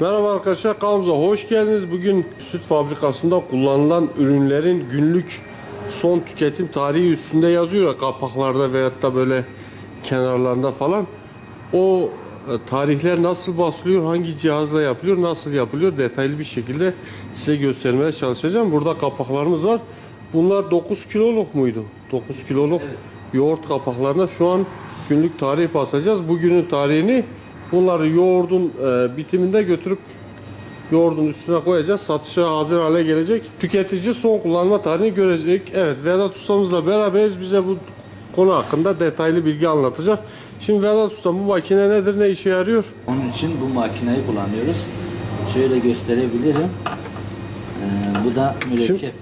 Merhaba arkadaşlar kanalımıza hoş geldiniz. Bugün süt fabrikasında kullanılan ürünlerin günlük son tüketim tarihi üstünde yazıyor ya kapaklarda veyahut da böyle kenarlarında falan. O e, tarihler nasıl basılıyor, hangi cihazla yapılıyor, nasıl yapılıyor detaylı bir şekilde size göstermeye çalışacağım. Burada kapaklarımız var. Bunlar 9 kiloluk muydu? 9 kiloluk yoğurt kapaklarına şu an günlük tarih basacağız. Bugünün tarihini bunları yoğurdun e, bitiminde götürüp yoğurdun üstüne koyacağız. Satışa hazır hale gelecek. Tüketici son kullanma tarihini görecek. Evet Vedat ustamızla beraberiz. Bize bu konu hakkında detaylı bilgi anlatacak. Şimdi Vedat usta bu makine nedir? Ne işe yarıyor? Onun için bu makineyi kullanıyoruz. Şöyle gösterebilirim. Ee, bu da mürekkep.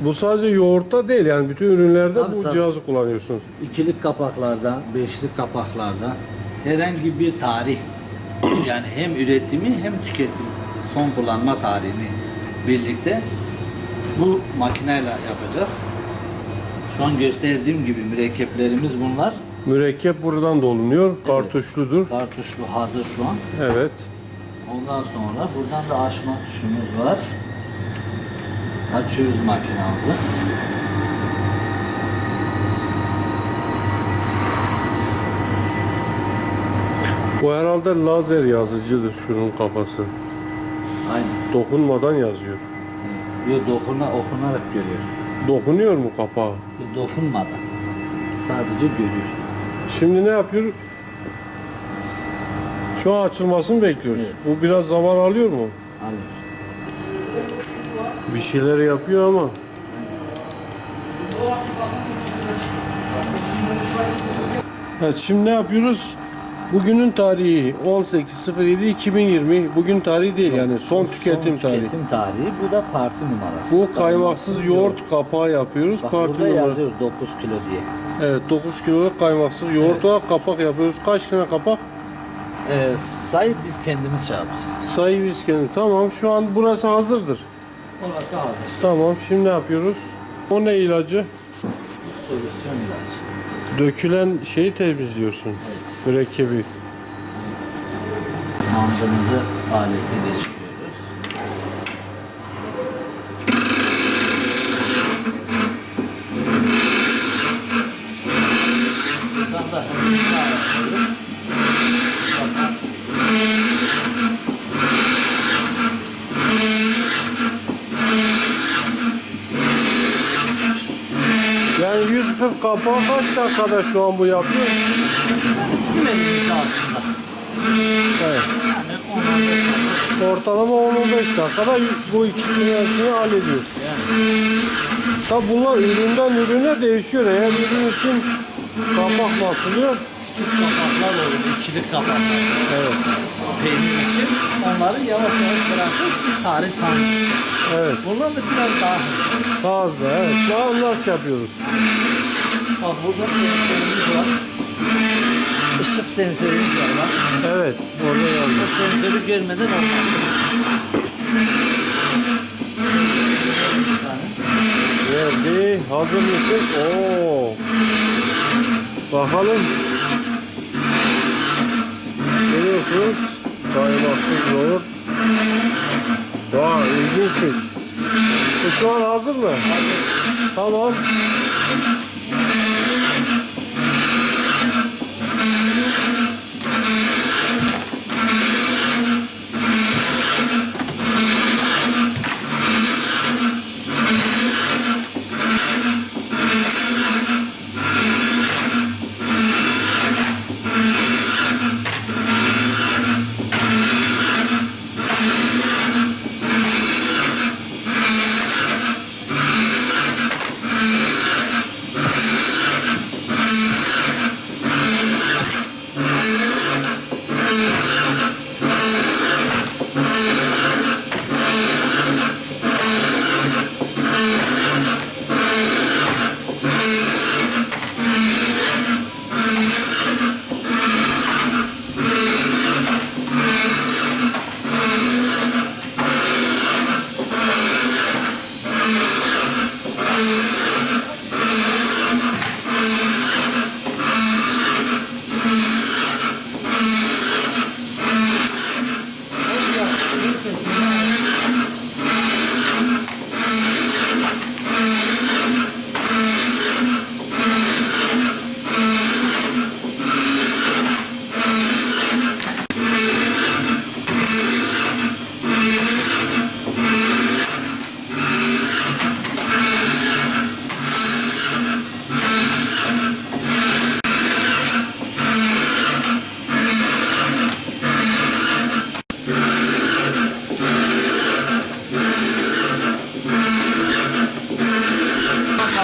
Bu sadece yoğurtta değil yani bütün ürünlerde Tabii, bu tabii. cihazı kullanıyorsunuz. İkilik kapaklarda, beşlik kapaklarda herhangi bir tarih yani hem üretimi hem tüketim son kullanma tarihini birlikte bu makineyle yapacağız. Şu an gösterdiğim gibi mürekkeplerimiz bunlar. Mürekkep buradan dolunuyor. Kartuşludur. Kartuşlu hazır şu an. Evet. Ondan sonra buradan da açma tuşumuz var. Açıyoruz makinamızı. Bu herhalde lazer yazıcıdır şunun kafası. Aynen. Dokunmadan yazıyor. Yok dokuna, okunarak görüyor. Dokunuyor mu kapağı? Yok, Dokunmadan. Sadece görüyor. Şimdi ne yapıyor? Şu an açılmasını bekliyoruz. Evet. Bu biraz zaman alıyor mu? Alıyor. Bir şeyler yapıyor ama. Evet şimdi ne yapıyoruz? Bugünün tarihi 18.07.2020 bugün tarihi değil yani son tüketim tarihi. Tüketim tarihi. Bu da parti numarası. Bu kaymaksız yoğurt kapağı yapıyoruz. Bak Parti burada numara. yazıyor 9 kilo diye. Evet 9 kiloluk kaymaksız yoğurt var. Kapak yapıyoruz. Kaç tane kapak? Ee, sayıp biz kendimiz şey yapacağız. Sayı biz kendi. Tamam şu an burası hazırdır. Orası hazır. Tamam şimdi ne yapıyoruz? O ne ilacı? Bu solüsyon ilacı. Dökülen şeyi temizliyorsun. Mürekkebi. Mandımızı faaliyete geçiriyoruz. Buradan da hızlı açıyoruz. 140 kapağı kaç dakikada şu an bu yapıyor? Bizim elimizde aslında. Evet. Yani 10 dakika. Ortalama 10-15 dakikada bu ikisini hepsini hallediyor. Yani Tabi bunlar üründen ürüne değişiyor. Eğer ürün için kapak basılıyor. küçük kapaklar olur, ikili kapaklar. Evet. Peynir için onları yavaş yavaş bırakıyoruz ki tarih tam. Evet. Bunlar da biraz daha hızlı. Fazla evet. Daha nasıl yapıyoruz? Bak burada sensörümüz var. Işık sensörümüz var bak. Evet. Orada yazıyor. sensörü görmeden olmaz. Geldi. Hazır mısın? Oo. Bakalım. Görüyorsunuz. Kaymaksız yoğurt. Vay ilginçmiş. Şu an hazır mı? Tamam.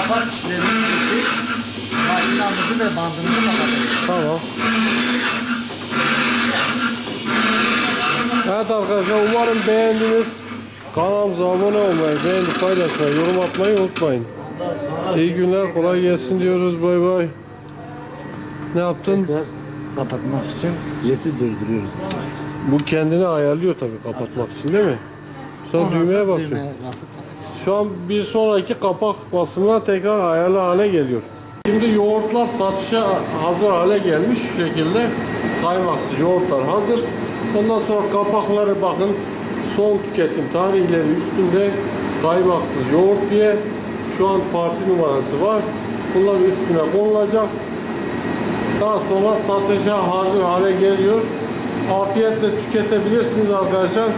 yapar işlemi çekip makinamızı ve bandımızı kapatıyoruz. Tamam. Evet arkadaşlar umarım beğendiniz. Kanalımıza abone olmayı, beğenip paylaşmayı, yorum atmayı unutmayın. İyi günler, kolay gelsin diyoruz. Bay bay. Ne yaptın? Tekrar kapatmak için jeti durduruyoruz. Bu kendini ayarlıyor tabii kapatmak için değil mi? Sonra düğmeye basıyor. Düğmeye basıp şu an bir sonraki kapak basımına tekrar ayarlı hale geliyor. Şimdi yoğurtlar satışa hazır hale gelmiş şu şekilde. Kaymaksız yoğurtlar hazır. Ondan sonra kapakları bakın son tüketim tarihleri üstünde kaymaksız yoğurt diye şu an parti numarası var. Bunlar üstüne konulacak. Daha sonra satışa hazır hale geliyor. Afiyetle tüketebilirsiniz arkadaşlar.